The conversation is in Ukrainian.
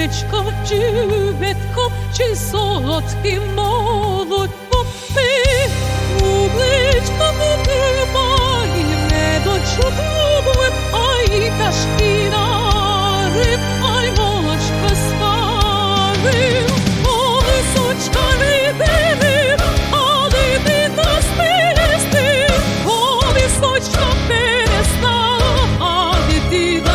гречком, чи вятком, чи солодким молотком, ти бубличком тримай, не дочутну глиб, а й та шкіра риб, а й молочко старим, ой, сучка а ти нас перестив, ой, сучка перестала, а дитина.